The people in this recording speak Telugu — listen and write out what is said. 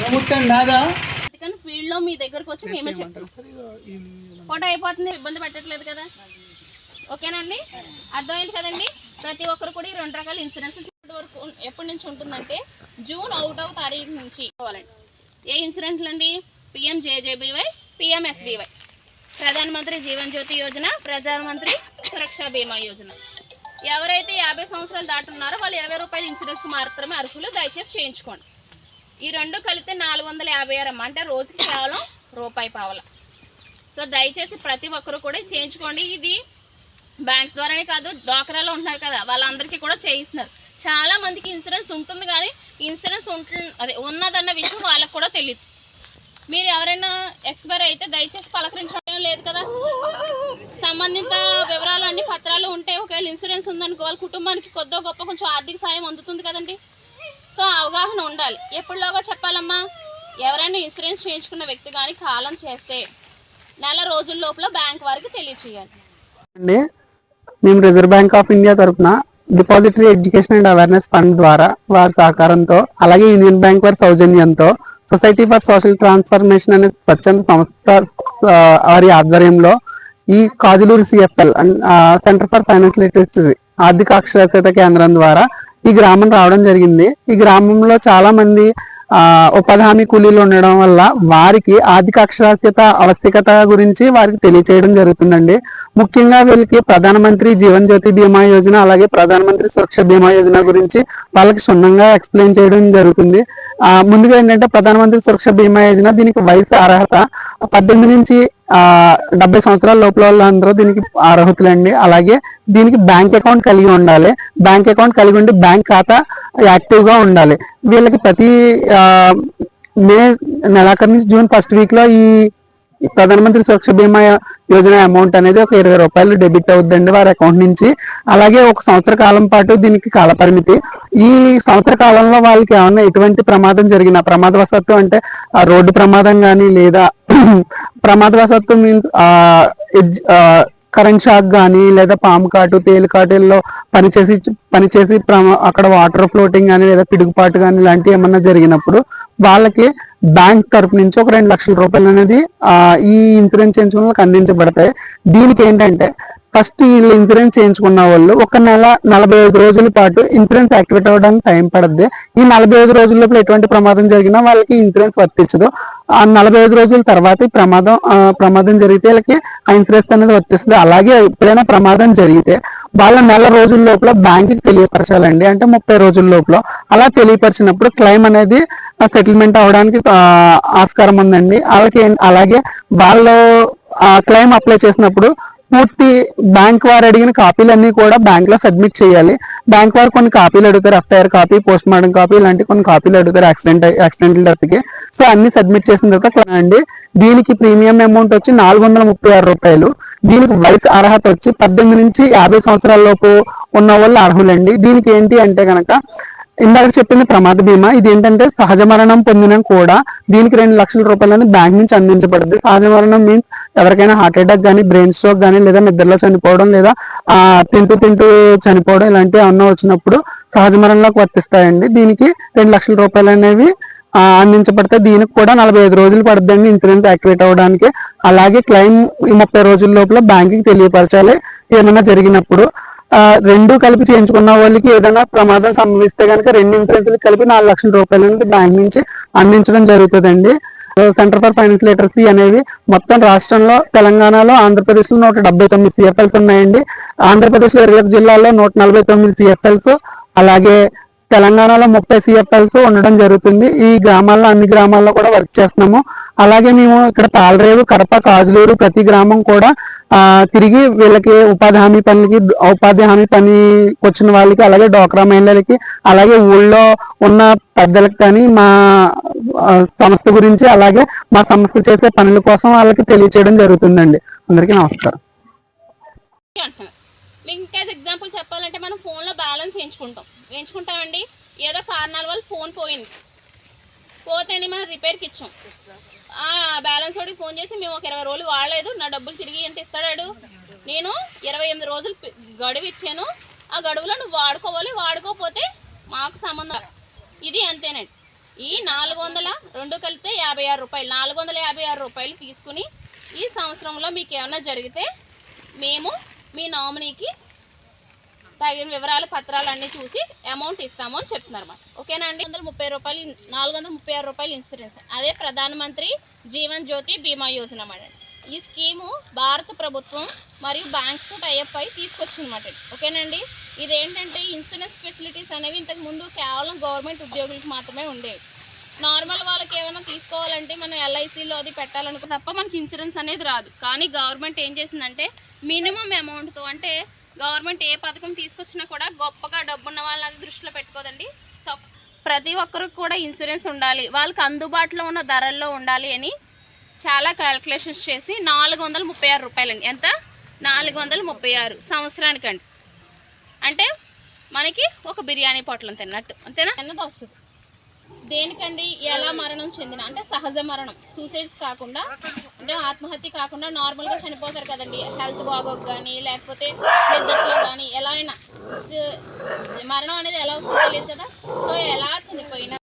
ప్రభుత్వం అందుకని ఫీల్డ్లో మీ దగ్గరకు వచ్చి మేమే చెప్తాం. ఫోటో అయిపోతుంది ఇబ్బంది పెట్టట్లేదు కదా? ఓకేనండి? అర్థమైంది కదండి? ప్రతి ఒక్కరు కూడా ఈ రెండు రకాల ఇన్సూరెన్స్ వరకు ఎప్పటి నుంచి ఉంటుందంటే జూన్ ఒకటవ తారీఖు నుంచి కావాలండి ఏ ఇన్సూరెన్స్లు అండి? PM JJBY PMSBY Pradhan Mantri Jeevan Jyoti Yojana Pradhan Mantri Suraksha బీమా యోజన. ఎవరైతే యాభై సంవత్సరాలు దాటున్నారో వాళ్ళు ఇరవై రూపాయల ఇన్సూరెన్స్ మాత్రమే అర్హులు. దయచేసి చేయించుకోండి. ఈ రెండు కలిపితే నాలుగు వందల యాభై ఆరు అంటే రోజుకి కేవలం రూపాయి పావల. సో దయచేసి ప్రతి ఒక్కరు కూడా చేయించుకోండి. ఇది బ్యాంక్స్ ద్వారానే కాదు డ్వాక్రాలో ఉంటున్నారు కదా వాళ్ళందరికీ కూడా చేయిస్తున్నారు. చాలా మందికి ఇన్సూరెన్స్ ఉంటుంది కానీ ఇన్సూరెన్స్ ఉంటు అదే ఉన్నదన్న విషయం వాళ్ళకు కూడా తెలియదు మీరు ఎవరైనా ఎక్స్పైర్ అయితే దయచేసి పలకరించడం లేదు కదా. సంబంధిత వివరాలు అన్ని పత్రాలు ఉంటే ఒకవేళ ఇన్సూరెన్స్ ఉందనుకో వాళ్ళ కుటుంబానికి కొద్దో గొప్ప కొంచెం ఆర్థిక సాయం అందుతుంది కదండి. అవగాహన ఉండాలి. ఎప్పుడులోగా చెప్పాలమ్మా? ఎవరైనా ఇన్సూరెన్స్ చేయించుకున్న వ్యక్తి కానీ కాలం చేస్తే నెల రోజుల లోపల బ్యాంక్ వారికి తెలియచేయాలి. అండి మేము రిజర్వ్ బ్యాంక్ ఆఫ్ ఇండియా తరఫున depository education and awareness fund ద్వారా వారి సహకారంతో అలాగే యూనియన్ బ్యాంక్ వారి సౌజన్యంతో సొసైటీ ఫర్ సోషల్ ట్రాన్స్ఫర్మేషన్ అనే స్వచ్ఛంద సంస్థ వారి ఆధ్వర్యంలో ఈ Kajuluru CFL centre for financial literacy ఆర్థిక అక్షరాస్యత కేంద్రం ద్వారా ఈ గ్రామం రావడం జరిగింది. ఈ గ్రామంలో చాలా మంది ఆ ఉపాధి హామీ కూలీలు ఉండడం వల్ల వారికి ఆర్థిక అక్షరాస్యత ఆవశ్యకత గురించి వారికి తెలియచేయడం జరుగుతుందండి. ముఖ్యంగా వీళ్ళకి ప్రధానమంత్రి జీవన్ జ్యోతి బీమా యోజన అలాగే ప్రధానమంత్రి సురక్ష బీమా యోజన గురించి వాళ్ళకి క్షుణ్ణంగా ఎక్స్ప్లెయిన్ చేయడం జరుగుతుంది. ముందుగా ఏంటంటే ప్రధానమంత్రి సురక్ష బీమా యోజన దీనికి వయసు అర్హత పద్దెనిమిది నుంచి డెబ్బై సంవత్సరాల లోపల వాళ్ళందరూ దీనికి అర్హతులండి. అలాగే దీనికి బ్యాంక్ అకౌంట్ కలిగి ఉండాలి. బ్యాంక్ అకౌంట్ కలిగి ఉండి బ్యాంక్ ఖాతా యాక్టివ్గా ఉండాలి. వీళ్ళకి ప్రతి ఆ, మే నెలాఖరు నుంచి జూన్ ఫస్ట్ వీక్లో ఈ ప్రధానమంత్రి సురక్ష బీమా యోజన అమౌంట్ అనేది ఒక ఇరవై రూపాయలు డెబిట్ అవుతుందండి వారి అకౌంట్ నుంచి. అలాగే ఒక సంవత్సర కాలం పాటు దీనికి కాల పరిమితి. ఈ సంవత్సర కాలంలో వాళ్ళకి ఏమన్నా ఎటువంటి ప్రమాదం జరిగిన ప్రమాదవశాత్తు అంటే ఆ రోడ్డు ప్రమాదం కానీ లేదా ప్రమాదవశాత్తు మీన్స్ కరెంట్ షాక్ కానీ లేదా పాము కాటు తేలికాటుల్లో పనిచేసి పనిచేసి అక్కడ వాటర్ ఫ్లోటింగ్ కానీ లేదా పిడుగుపాటు కానీ ఇలాంటివి ఏమన్నా జరిగినప్పుడు వాళ్ళకి బ్యాంక్ తరపు నుంచి ఒక రెండు లక్షల రూపాయలు అనేది ఈ ఇన్సూరెన్స్ చేయించుకున్న వాళ్ళకి అందించబడతాయి. దీనికి ఏంటంటే ఫస్ట్ వీళ్ళు ఇన్సూరెన్స్ చేయించుకున్న వాళ్ళు ఒక నెల నలభై ఐదు రోజుల పాటు ఇన్సూరెన్స్ యాక్టివేట్ అవ్వడానికి టైం పడద్ది. ఈ నలభై ఐదు రోజుల లోపల ఎటువంటి ప్రమాదం జరిగినా వాళ్ళకి ఇన్సూరెన్స్ వర్తించదు. ఆ నలభై ఐదు రోజుల తర్వాత ఈ ప్రమాదం ప్రమాదం జరిగితే వీళ్ళకి ఆ ఇన్సూరెన్స్ అనేది వర్తిస్తుంది. అలాగే ఎప్పుడైనా ప్రమాదం జరిగితే వాళ్ళ నెల రోజుల లోపల బ్యాంక్ తెలియపరచాలండి. అంటే ముప్పై రోజుల లోపల. అలా తెలియపరిచినప్పుడు క్లెయిమ్ అనేది సెటిల్మెంట్ అవడానికి ఆస్కారం ఉందండి. అలాగే అలాగే వాళ్ళు ఆ క్లెయిమ్ అప్లై చేసినప్పుడు పూర్తి బ్యాంక్ వారు అడిగిన కాపీలన్నీ కూడా బ్యాంక్లో సబ్మిట్ చేయాలి. బ్యాంక్ వారు కొన్ని కాపీలు అడుగుతారు FIR copy post mortem copy ఇలాంటి కొన్ని కాపీలు అడుగుతారు యాక్సిడెంట్ యాక్సిడెంటల్ డెత్కి. సో అన్ని సబ్మిట్ చేసిన తర్వాత అండి దీనికి ప్రీమియం అమౌంట్ వచ్చి నాలుగు వందల ముప్పై ఆరు రూపాయలు. దీనికి వయసు అర్హత వచ్చి పద్దెనిమిది నుంచి యాభై సంవత్సరాల లోపు ఉన్న వాళ్ళు అర్హులండి. దీనికి ఏంటి అంటే కనుక ఇందాక చెప్పింది ప్రమాద బీమా. ఇది ఏంటంటే సహజ మరణం పొందిన కూడా దీనికి రెండు లక్షల రూపాయలని బ్యాంక్ నుంచి అందించబడుతుంది సహజ మరణం మీన్స్ ఎవరికైనా హార్ట్ అటాక్ కానీ బ్రెయిన్ స్ట్రోక్ కానీ లేదా నిద్రలో చనిపోవడం లేదా ఆ తింటూ తింటూ చనిపోవడం ఇలాంటివి ఏమన్నా వచ్చినప్పుడు సహజ మరణంలోకి వర్తిస్తాయండి దీనికి రెండు లక్షల రూపాయలు అనేవి ఆ, అందించబడితే దీనికి కూడా నలభై ఐదు రోజులు పడుతుందండి ఇన్సూరెన్స్ యాక్టివేట్ అవ్వడానికి. అలాగే క్లెయిమ్ ఈ ముప్పై రోజుల లోపల బ్యాంకుకి తెలియపరచాలి. ఏమైనా జరిగినప్పుడు రెండు కలిపి చేయించుకున్న వాళ్ళకి ఏదైనా ప్రమాదం సంభవిస్తే కనుక రెండు ఇన్సూరెన్స్లు కలిపి నాలుగు లక్షల రూపాయల నుంచి బ్యాంక్ నుంచి అందించడం జరుగుతుందండి. సెంటర్ ఫర్ ఫైనాన్స్ లిటరసీ అనేది మొత్తం రాష్ట్రంలో తెలంగాణలో ఆంధ్రప్రదేశ్లో నూట డెబ్బై తొమ్మిది సిఎఫ్ఎల్స్ ఉన్నాయండి. ఆంధ్రప్రదేశ్లో ఇరవై జిల్లాల్లో నూట నలభై తొమ్మిది సిఎఫ్ఎల్స్ అలాగే తెలంగాణలో ముప్పై సిఎఫ్ఎల్స్ ఉండడం జరుగుతుంది. ఈ గ్రామాల్లో అన్ని గ్రామాల్లో కూడా వర్క్ చేస్తున్నాము. అలాగే మేము ఇక్కడ తాళరేవు కడప కాజులూరు ప్రతి గ్రామం కూడా తిరిగి వీళ్ళకి ఉపాధి హామీ పనికి ఉపాధి హామీ పని వచ్చిన వాళ్ళకి అలాగే డోక్రా మహిళలకి అలాగే ఊళ్ళో ఉన్న పెద్దలకు కానీ మా సంస్థ గురించి అలాగే మా సంస్థ చేసే పనుల కోసం వాళ్ళకి తెలియచేయడం జరుగుతుందండి. అందరికీ నమస్కారం. మీకు ఇంకా ఎగ్జాంపుల్ చెప్పాలంటే మనం ఫోన్లో బ్యాలెన్స్ ఎంచుకుంటాం ఎంచుకుంటామండి ఏదో కారణాల వల్ల ఫోన్ పోయింది. పోతేనే మనం రిపేర్కి ఇచ్చాం. ఆ బ్యాలెన్స్ వాడికి ఫోన్ చేసి మేము ఒక ఇరవై రోజులు వాడలేదు. నా డబ్బులు తిరిగి ఎంత ఇస్తాడాడు నేను ఇరవై ఎనిమిది రోజులు గడువు ఇచ్చాను. ఆ గడువులో నువ్వు వాడుకోవాలి. వాడుకోకపోతే మాకు సంబంధం ఇది అంతేనండి. ఈ నాలుగు వందల రెండు కలిపితే యాభై ఆరు రూపాయలు. నాలుగు వందల యాభై ఆరు రూపాయలు తీసుకుని ఈ సంవత్సరంలో మీకు ఏమైనా జరిగితే మేము మీ నామినీకి తగిన వివరాలు పత్రాలు అన్నీ చూసి అమౌంట్ ఇస్తాము అని చెప్తున్నారు అన్నమాట ఓకేనా అండి? వందల ముప్పై రూపాయలు నాలుగు వందల ముప్పై ఆరు రూపాయలు ఇన్సూరెన్స్ అదే ప్రధానమంత్రి జీవన్ జ్యోతి బీమా యోజన అన్నమాట ఈ స్కీము భారత ప్రభుత్వం మరియు బ్యాంక్స్తో టైఅప్ అయి తీసుకొచ్చిందన్నమాట ఓకేనండి ఇదేంటంటే ఇన్సూరెన్స్ ఫెసిలిటీస్ అనేవి ఇంతకు ముందు కేవలం గవర్నమెంట్ ఉద్యోగులకు మాత్రమే ఉండేవి. నార్మల్ వాళ్ళకి ఏమైనా తీసుకోవాలంటే మనం ఎల్ఐసిలో అది పెట్టాలనుకో తప్ప మనకి ఇన్సూరెన్స్ అనేది రాదు. కానీ గవర్నమెంట్ ఏం చేసిందంటే మినిమం అమౌంట్తో అంటే గవర్నమెంట్ ఏ పథకం తీసుకొచ్చినా కూడా గొప్పగా డబ్బున్న వాళ్ళని దృష్టిలో పెట్టుకోదండి. ప్రతి ఒక్కరికి కూడా ఇన్సూరెన్స్ ఉండాలి. వాళ్ళకి అందుబాటులో ఉన్న ధరల్లో ఉండాలి అని చాలా క్యాల్కులేషన్స్ చేసి నాలుగు వందల ముప్పై ఆరు రూపాయలండి. ఎంత? నాలుగు వందల ముప్పై ఆరు సంవత్సరానికండి. అంటే మనకి ఒక బిర్యానీ పొట్లం తిన్నట్టు. అంతేనా? అన్నది వస్తుంది. దేనికండి? ఎలా మరణం చెందిన? అంటే సహజ మరణం. సూసైడ్స్ కాకుండా అంటే ఆత్మహత్య కాకుండా నార్మల్గా చనిపోతారు కదండి. హెల్త్ బాగోక కానీ లేకపోతే నిద్రలో కానీ ఎలా అయినా. మరణం అనేది ఎలా వస్తుందో తెలియదు కదా? సో ఎలా చనిపోయినా